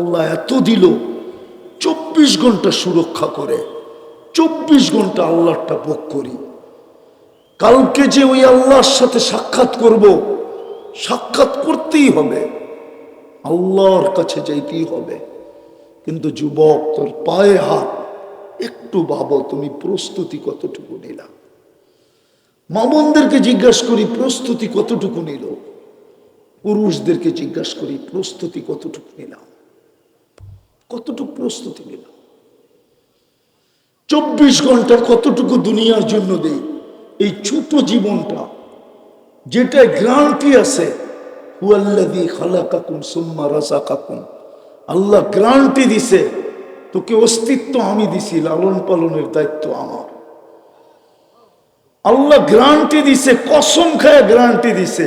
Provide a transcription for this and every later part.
আল্লাহ এত দিল, চব্বিশ ঘণ্টা সুরক্ষা করে, চব্বিশ ঘণ্টা আল্লাহটা ভোগ করি। কালকে যে ওই আল্লাহর সাথে সাক্ষাৎ করব, সাক্ষাৎ করতেই হবে। আল্লাহর কাছে যাইতেই হবে। কিন্তু যুবক, তোর পায়ে হাত, একটু ভাবো তুমি প্রস্তুতি কতটুকু নিলাম মামনদেরকে জিজ্ঞাসা করি, প্রস্তুতি কতটুকু নিল? পুরুষদেরকে জিজ্ঞাসা করি, প্রস্তুতি কতটুকু নিলাম? কতটুকু প্রস্তুতি নিলাম চব্বিশ ঘণ্টা কতটুকু দুনিয়ার জন্য দেই এই ছোট জীবনটা যেটা গ্রান্টি আছে আল্লাহ গ্রান্টি দিছে, তোকে অস্তিত্ব আমি দিছি, লালন পালনের দায়িত্ব আমার। আল্লাহ গ্রান্টি দিছে, কসম খায় গ্রান্টি দিছে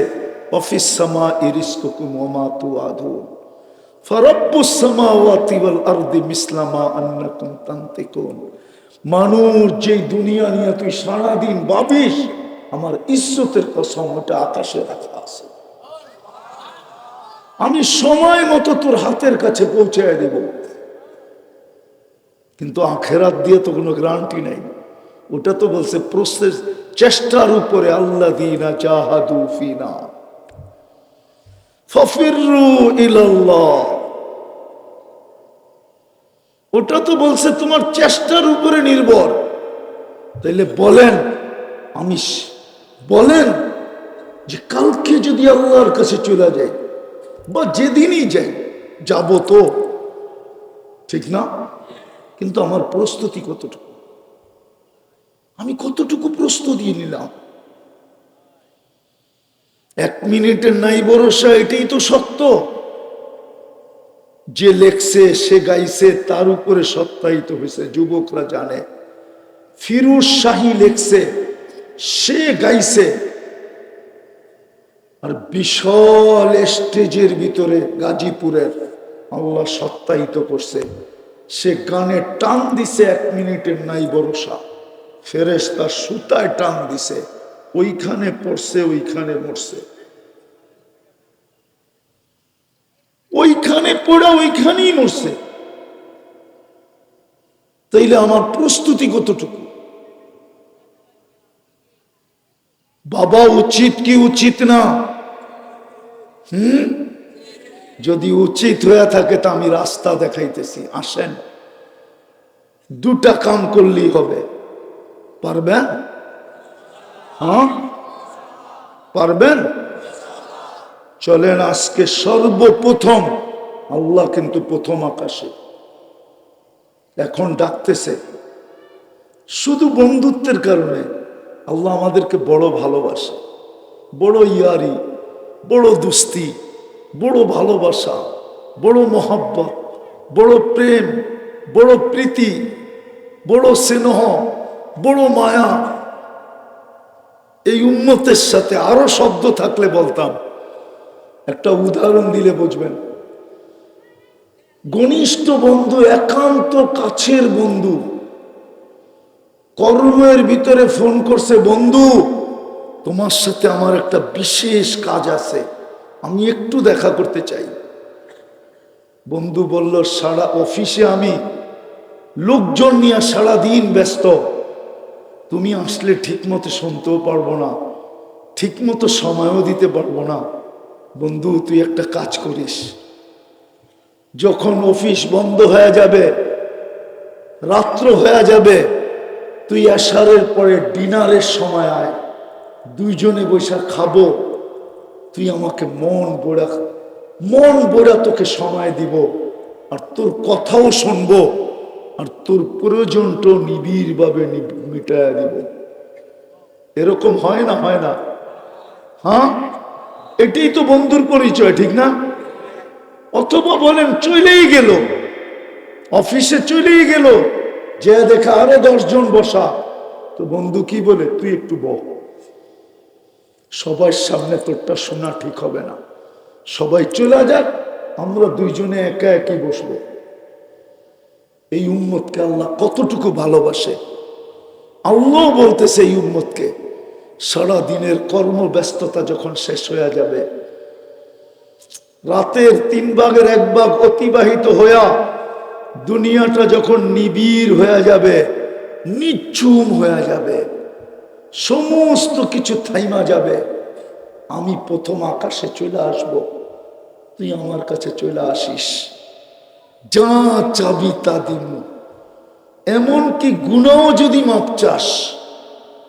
অফিস সামা ইরিস্কুকুম ওমা তুআদুন ফারাব্বুস মানুষ যেই দুনিয়া নিয়ে তুই সারাদিন ভাবিস, আমার ইজ্জতের কসম ওটা আকাশে রাখা আছে। আমি সময় মতো তোর হাতের কাছে পৌঁছায় দেব। কিন্তু আখেরাত দিয়ে তো কোনো গ্যারান্টি নাই। ওটা তো বলছে প্রসেস, চেষ্টার উপরে আল্লাহ দিনা জাহাদু ফিনা। ফফিরু ইলাল্লাহ। ওটা তো বলছে তোমার চেষ্টার উপরে নির্ভর। তাইলে বলেন আমি বলেন যে কালকে যদি আল্লাহর কাছে চলে যাই বা যেদিনই যাই যাব তো। ঠিক না? কিন্তু আমার প্রস্তুতি কতটুকু? আমি কতটুকু প্রস্তুতি নিলাম? এক মিনিটের নাই ভরসা, এটাই তো সত্য। যে লেখছে, সে গাইছে, তার উপরে সত্যায়িত হয়েছে, যুবকরা জানে। ফিরোজ শাহী লেখছে, সে গাইছে। আর বিশাল স্টেজের ভিতরে গাজীপুরের আল্লাহ সত্যায়িত করছে। সে গানে টান দিছে, এক মিনিটের নাই ভরসা। তার সুতায় টান দিছে। ওইখানে পড়ছে, ওইখানে মরছে। ওইখানে পড়া ওইখানেই মরছে। তাইলে আমার প্রস্তুতি কতটুকু? বাবা উচিত কি উচিত না? হুম? যদি উচিত হয়ে থাকে তা আমি রাস্তা দেখাইতেছি, আসেন। দুটা কাম করলেই হবে। পারবেন? হ্যাঁ? পারবেন? চলেন আজকে সর্বপ্রথম, আল্লাহ কিন্তু প্রথম আকাশে। এখন ডাকতেছে, শুধু বন্ধুত্বের কারণে আল্লাহ আমাদেরকে বড় ভালোবাসে, বড় ইয়ারি, বড় দুস্তি, বড় ভালোবাসা, বড় মহাব্বত, বড় প্রেম, বড় প্রীতি, বড় স্নেহ, বড় মায়া এই উন্মতের সাথে আরও শব্দ থাকলে বলতাম, একটা উদাহরণ দিলে বুঝবেন। ঘনিষ্ঠ বন্ধু, একান্ত কাছের বন্ধু, কর্মের ভিতরে ফোন করছে, বন্ধু, তোমার সাথে আমার একটা বিশেষ কাজ আছে, আমি একটু দেখা করতে চাই। বন্ধু বলল, সারা অফিসে আমি লোকজন নিয়ে সারা দিন ব্যস্ত। তুমি আসলে ঠিক মতো শুনতেও পারব না ঠিক মতো সময়ও দিতে পারব না। বন্ধু, তুই একটা কাজ করিস। যখন অফিস বন্ধ হয়ে যাবে, রাত্র হয়ে যাবে, তুই আসারের পরে ডিনারের সময় আয়। দুইজনে বৈশা খাব। তুই আমাকে মন বোড়া মন বোড়া তোকে সময় দিব, আর তোর কথাও শুনব। আর তোর প্রয়োজনটাও নিবিড়ভাবে মিটায়া দিব। এরকম হয় না হয় না। হ্যাঁ? এটাই তো বন্ধুর পরিচয়, ঠিক না? অথবা বলেন, চলেই গেল। অফিসে চলেই গেল। যে দেখা আরও দশজন বসা। তো বন্ধু কি বলে, তুই একটু বহ। সবার সামনে তোরটা শোনা ঠিক হবে না। সবাই চলে যাক, আমরা দুইজনে একা একই বসবো। এই উম্মতকে আল্লাহ কতটুকু ভালোবাসে? আল্লাহ বলতেছে এই উম্মতকে, সারা দিনের কর্মব্যস্ততা যখন শেষ হয়ে যাবে, রাতের তিন ভাগের এক ভাগ অতিবাহিত হইয়া দুনিয়াটা যখন নিবিড় হয়ে যাবে, নিচ্ছুম হয়ে যাবে, সমস্ত কিছু থাইমা যাবে, আমি প্রথম আকাশে চলে আসব, তুই আমার কাছে চলে আসিস। যা চাবি তা দিন এমনকি গুণাও যদি মাপ চাস,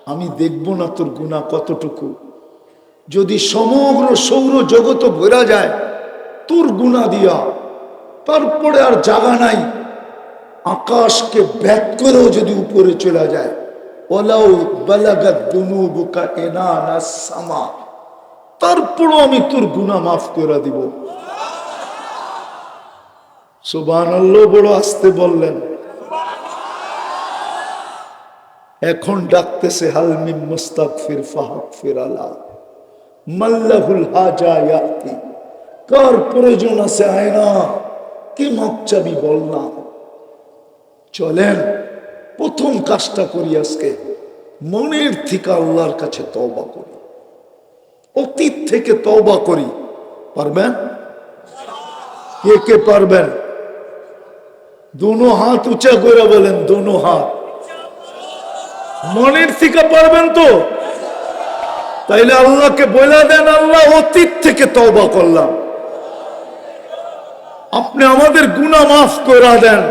আমি দেখব না তোর গুণা কতটুকু। যদি সমগ্র সৌর জগৎ ভরা যায়, তোর গুণা দিয়া। তারপরে আর জাগা নাই। আকাশকে ব্যাক করেও যদি উপরে চলে যায় ওলাও বালাগাত দুনুবুকা এনা না সামা। তারপরও আমি তোর গুণা মাফ করে দিব। সুবান বড় আসতে বললেন। এখন ডাকতেছে হালমিম মুস্তাকফির ফাহাকফির আলা। মাল্লাহুল হাজা ইয়াতি। কার প্রয়োজন আছে আয়না? কি মাপ চাবি বল না। চলেন, প্রথম কাজটা করি আজকে। মনের থেকে আল্লাহর কাছে তওবা করি। অতীত থেকে তওবা করি। পারবেন? কে কে পারবেন? দুনো হাত উঁচা করে বলেন, দুনো হাত। মনের থেকে পারবেন তো? তাইলে আল্লাহকে বলে দেন, আল্লাহ অতীত থেকে তওবা করলাম। আপনি আমাদের গুণা মাফ করে দেন।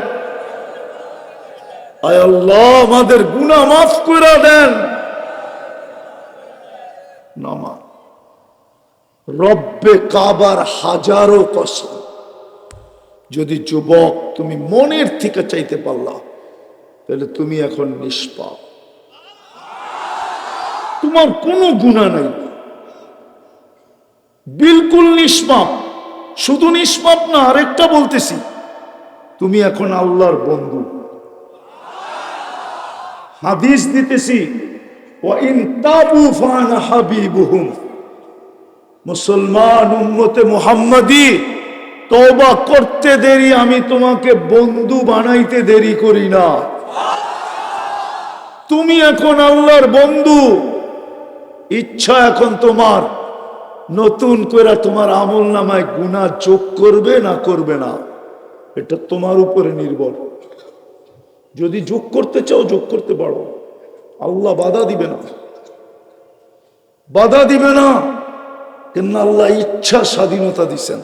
আয় আল্লাহ, আমাদের গুণা মাফ করে দেন। নামা রব্বে কাবার হাজারো কসম। যদি যুবক তুমি মনের থেকে চাইতে পারলা, তাহলে তুমি এখন নিষ্পাপ। তোমার কোনো গুণা নাই। বিলকুল নিষ্পাপ। শুধু নিষ্পাপ না, আরেকটা বলতেছি, তুমি এখন আল্লাহর বন্ধু। হাদিস দিতেছি মুসলমান উম্মতে মুহাম্মাদি তওবা করতে দেরি, আমি তোমাকে বন্ধু বানাইতে দেরি করি না। তুমি এখন আল্লাহর বন্ধু, ইচ্ছা এখন তোমার, নতুন করে তোমার আমল নামায় গুণা যোগ করবে না করবে না, এটা তোমার উপরে নির্ভর। যদি যোগ করতে চাও, যোগ করতে পারো। আল্লাহ বাধা দিবে না। বাধা দিবে না কেন আল্লাহ ইচ্ছা স্বাধীনতা দিছেন।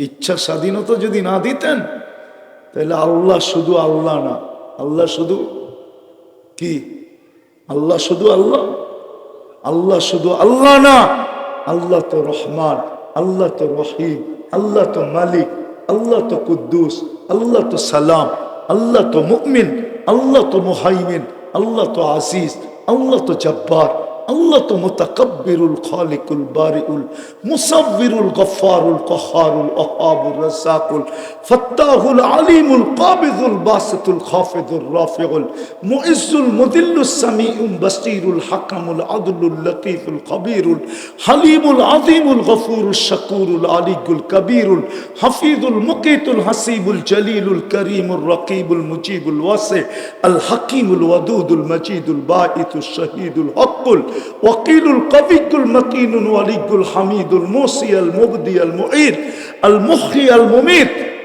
ইচ্ছা স্বাধীনতা যদি না দিতেন, তাহলে আল্লাহ শুধু আল্লাহ না। আল্লাহ শুধু কি? আল্লাহ শুধু আল্লাহ? আল্লাহ শুধু আল্লাহ না। আল্লাহ তো রহমান, আল্লাহ তো রহিম, আল্লাহ তো মালিক, আল্লাহ তো কুদ্দুস, আল্লাহ তো সালাম, আল্লাহ তো মুকমিন আল্লাহ তো মুহাইমিন, আল্লাহ তো আসিস আল্লাহ তো জব্বার। আল্লাহ তো মুতাকাব্বিরুল খালিকুল বারিউল, মুসাব্বিরুল গফফারুল কহারুল ওহাবুর রাসাকুল ফাত্তাহুল আলিমুল কাবিদুল বাসিতুল খাফিদুর রাফিউল, মুইজ্জুল মুদিল্লুস সামিউল বাসীরুল হাকামুল আদলুল লতীফুল খবীরুল, হালিমুল আযীমুল গফুরুল শাকুরুল আলিকুল কবীরুল, হাফিজুল মুকিতুল হাসিবুল জলিলুল করিমুল রকিবুল মুজিবুল ওয়াসি আল হাকিমুল ওয়াদুদুল মজিদুল বাঈতুল শহীদুল হকুল وقيل القوي المتين الولي الحميد الموصي المبدي المعيد المحيي المميت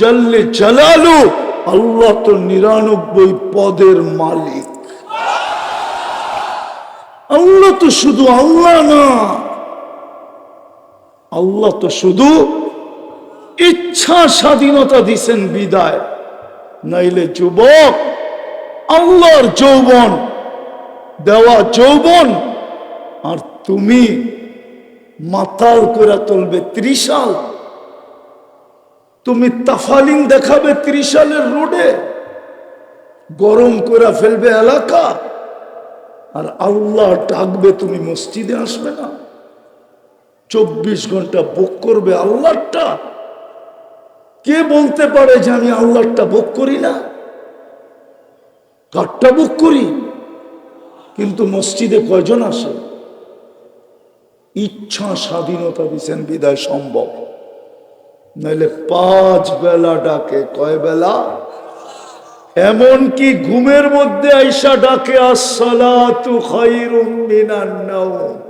জল্লে জালালু, আল্লাহ তো নিরানব্বই পদের মালিক। আল্লাহ তো শুধু আল্লাহ না, আল্লাহ তো শুধু ইচ্ছা স্বাধীনতা দিছেন বিদায়। নাইলে যুবক, আল্লাহর যৌবন, দেওয়া যৌবন, আর তুমি মাতাল করে তুলবে ত্রিশাল। তুমি তাফালিং দেখাবে ত্রিশালের রোডে। গরম করে ফেলবে এলাকা। আর আল্লাহ ডাকবে তুমি মসজিদে আসবে না। চব্বিশ ঘণ্টা বুক করবে আল্লাহটা কে বলতে পারে যে আমি আল্লাহটা বুক করি না? কারটা বুক করি? কিন্তু মসজিদে কয়জন আসে? ইচ্ছা স্বাধীনতা দিচ্ছেন বিদায় সম্ভব। নাহলে পাঁচ বেলা ডাকে, কয় বেলা? এমন কি ঘুমের মধ্যে আইসা ডাকে, আসসালাতু খাইরুম মিনান নাওম।